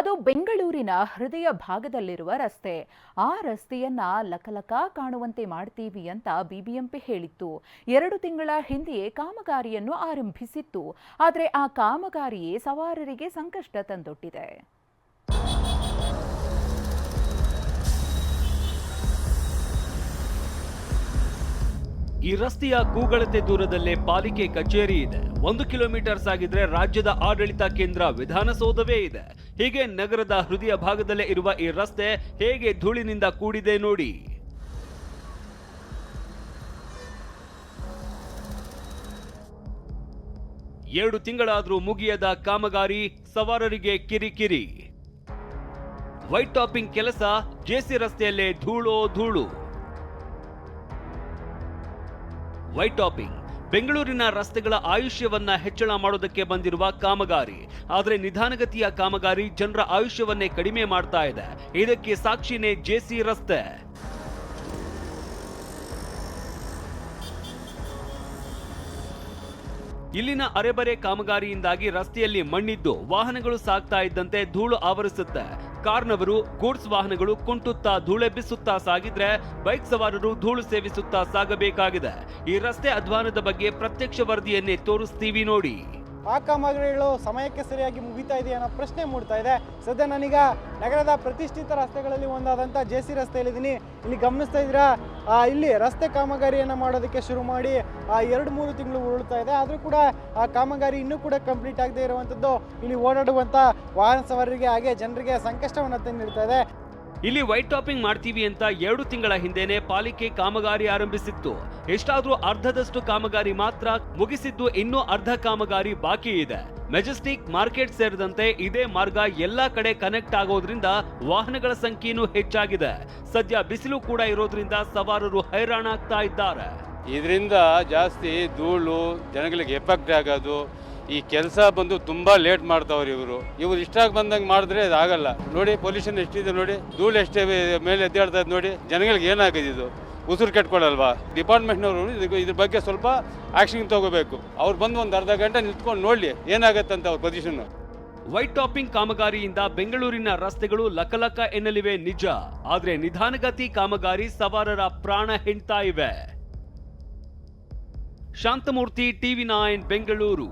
ಅದು ಬೆಂಗಳೂರಿನ ಹೃದಯ ಭಾಗದಲ್ಲಿರುವ ರಸ್ತೆ. ಆ ರಸ್ತೆಯನ್ನ ಲಕಲಕ ಕಾಣುವಂತೆ ಮಾಡ್ತೀವಿ ಅಂತ ಬಿಬಿಎಂಪಿ ಹೇಳಿತ್ತು. ಎರಡು ತಿಂಗಳ ಹಿಂದೆಯೇ ಕಾಮಗಾರಿಯನ್ನು ಆರಂಭಿಸಿತ್ತು. ಆದರೆ ಆ ಕಾಮಗಾರಿಯೇ ಸವಾರರಿಗೆ ಸಂಕಷ್ಟ ತಂದೊಡ್ಡಿದೆ ಈ ರಸ್ತೆಯ ಕೂಗಳತೆ ದೂರದಲ್ಲೇ ಪಾಲಿಕೆ ಕಚೇರಿ ಇದೆ. ಒಂದು ಕಿಲೋಮೀಟರ್ ಸಾಗಿದ್ರೆ ರಾಜ್ಯದ ಆಡಳಿತ ಕೇಂದ್ರ ವಿಧಾನಸೌಧವೇ ಇದೆ. ಹೀಗೆ ನಗರದ ಹೃದಯ ಭಾಗದಲ್ಲೇ ಇರುವ ಈ ರಸ್ತೆ ಹೇಗೆ ಧೂಳಿನಿಂದ ಕೂಡಿದೆ ನೋಡಿ. ಎರಡು ತಿಂಗಳಾದರೂ ಮುಗಿಯದ ಕಾಮಗಾರಿ ಸವಾರರಿಗೆ ಕಿರಿಕಿರಿ. ವೈಟ್ ಟಾಪಿಂಗ್ ಕೆಲಸ ಜೆಸಿ ರಸ್ತೆಯಲ್ಲೇ ಧೂಳೋ ಧೂಳು. White topping. ಬೆಂಗಳೂರಿನ ರಸ್ತೆಗಳ ಆಯುಷ್ಯವನ್ನ ಹೆಚ್ಚಳ ಮಾಡೋದಕ್ಕೆ ಬಂದಿರುವ ಕಾಮಗಾರಿ. ಆದರೆ ನಿಧಾನಗತಿಯ ಕಾಮಗಾರಿ ಜನರ ಆಯುಷ್ಯವನ್ನೇ ಕಡಿಮೆ ಮಾಡ್ತಾ ಇದೆ. ಇದಕ್ಕೆ ಸಾಕ್ಷಿನೇ ಜೆಸಿ ರಸ್ತೆ. ಇಲ್ಲಿನ ಅರೆಬರೆ ಕಾಮಗಾರಿಯಿಂದಾಗಿ ರಸ್ತೆಯಲ್ಲಿ ಮಣ್ಣಿದ್ದು, ವಾಹನಗಳು ಸಾಗ್ತಾ ಇದ್ದಂತೆ ಧೂಳು ಆವರಿಸುತ್ತೆ. ಕಾರ್ನವರು ಗೂಡ್ಸ್ ವಾಹನಗಳು ಕುಂಟುತ್ತಾ ಧೂಳೆಬ್ಬಿಸುತ್ತಾ ಸಾಗಿದ್ರೆ ಬೈಕ್ ಸವಾರರು ಧೂಳು ಸೇವಿಸುತ್ತಾ ಸಾಗಬೇಕಾಗಿದೆ. ಈ ರಸ್ತೆ ಅಧ್ವಾನದ ಬಗ್ಗೆ ಪ್ರತ್ಯಕ್ಷ ವರದಿಯನ್ನೇ ತೋರಿಸ್ತೀವಿ ನೋಡಿ. ಆ ಕಾಮಗಾರಿಗಳು ಸಮಯಕ್ಕೆ ಸರಿಯಾಗಿ ಮುಗಿತಾ ಇದೆ ಅನ್ನೋ ಪ್ರಶ್ನೆ ಮೂಡ್ತಾ ಇದೆ. ಸದ್ಯ ನಾನೀಗ ನಗರದ ಪ್ರತಿಷ್ಠಿತ ರಸ್ತೆಗಳಲ್ಲಿ ಒಂದಾದಂಥ ಜೆ ಸಿ ರಸ್ತೆಯಲ್ಲಿದ್ದೀನಿ. ಇಲ್ಲಿ ಗಮನಿಸ್ತಾ ಇದ್ದೀರಾ? ಇಲ್ಲಿ ರಸ್ತೆ ಕಾಮಗಾರಿಯನ್ನು ಮಾಡೋದಕ್ಕೆ ಶುರು ಮಾಡಿ ಆ, ಎರಡು ಮೂರು ತಿಂಗಳು ಉರುಳ್ತಾ ಇದೆ. ಆದರೂ ಕೂಡ ಆ ಕಾಮಗಾರಿ ಇನ್ನೂ ಕೂಡ ಕಂಪ್ಲೀಟ್ ಆಗದೇ ಇರುವಂಥದ್ದು ಇಲ್ಲಿ ಓಡಾಡುವಂಥ ವಾಹನ ಸವಾರರಿಗೆ ಹಾಗೆ ಜನರಿಗೆ ಸಂಕಷ್ಟವನ್ನು ತಂದಿಡ್ತಾ ಇದೆ. ಇಲ್ಲಿ ವೈಟ್ ಟಾಪಿಂಗ್ ಮಾಡ್ತೀವಿ ಅಂತ ಎರಡು ತಿಂಗಳ ಹಿಂದೆನೆ ಪಾಲಿಕೆ ಕಾಮಗಾರಿ ಆರಂಭಿಸಿತ್ತು. ಎಷ್ಟಾದರೂ ಅರ್ಧದಷ್ಟು ಕಾಮಗಾರಿ ಮಾತ್ರ ಮುಗಿಸಿದ್ದು ಇನ್ನೂ ಅರ್ಧ ಕಾಮಗಾರಿ ಬಾಕಿ ಇದೆ. ಮೆಜೆಸ್ಟಿಕ್ ಮಾರ್ಕೆಟ್ ಸೇರಿದಂತೆ ಇದೇ ಮಾರ್ಗ ಎಲ್ಲಾ ಕಡೆ ಕನೆಕ್ಟ್ ಆಗೋದ್ರಿಂದ ವಾಹನಗಳ ಸಂಖ್ಯೆನೂ ಹೆಚ್ಚಾಗಿದೆ. ಸದ್ಯ ಬಿಸಿಲು ಕೂಡ ಇರೋದ್ರಿಂದ ಸವಾರರು ಹೈರಾಣಾಗ್ತಾ ಇದ್ದಾರೆ. ಇದರಿಂದ ಜಾಸ್ತಿ ಧೂಳು, ಜನಗಳಿಗೆ ಎಫೆಕ್ಟ್ ಆಗೋದು, ಈ ಕೆಲಸ ಬಂದು ತುಂಬ ಲೇಟ್ ಮಾಡ್ತಾವ್ರಿ ಇವರು. ಇವ್ರು ಇಷ್ಟಾಗಿ ಬಂದಂಗೆ ಮಾಡಿದ್ರೆ ಆಗಲ್ಲ. ನೋಡಿ, ಪೊಲ್ಯೂಷನ್ ಎಷ್ಟಿದೆ ನೋಡಿ, ಧೂಳು ಎಷ್ಟೇ ಮೇಲೆ ಎದ್ದಾಡ್ತಾ ನೋಡಿ, ಜನಗಳಿಗೆ ಏನಾಗಿದೆ ಇದು ಉಸಿರು ಕೆಟ್ಕೊಳ್ಳಲ್ವಾ ಡಿಪಾರ್ಟ್ಮೆಂಟ್ನವರು ಇದಕ್ಕೆ ಇದ್ರ ಬಗ್ಗೆ ಸ್ವಲ್ಪ ಆಕ್ಷನ್ ತಗೋಬೇಕು. ಅವ್ರು ಬಂದು ಒಂದು ಅರ್ಧ ಗಂಟೆ ನಿಂತ್ಕೊಂಡು ನೋಡಲಿ ಅಂತ ಅವ್ರ ಪೊಸಿಷನ್ ವೈಟ್ ಟಾಪಿಂಗ್ ಕಾಮಗಾರಿಯಿಂದ ಬೆಂಗಳೂರಿನ ರಸ್ತೆಗಳು ಲಕಲಕ ಎನ್ನಲಿವೆ ನಿಜ. ಆದರೆ ನಿಧಾನಗತಿ ಕಾಮಗಾರಿ ಸವಾರರ ಪ್ರಾಣ ಹೆಣ್ತಾ ಇವೆ. Shanthamurthy TV nine Bengaluru.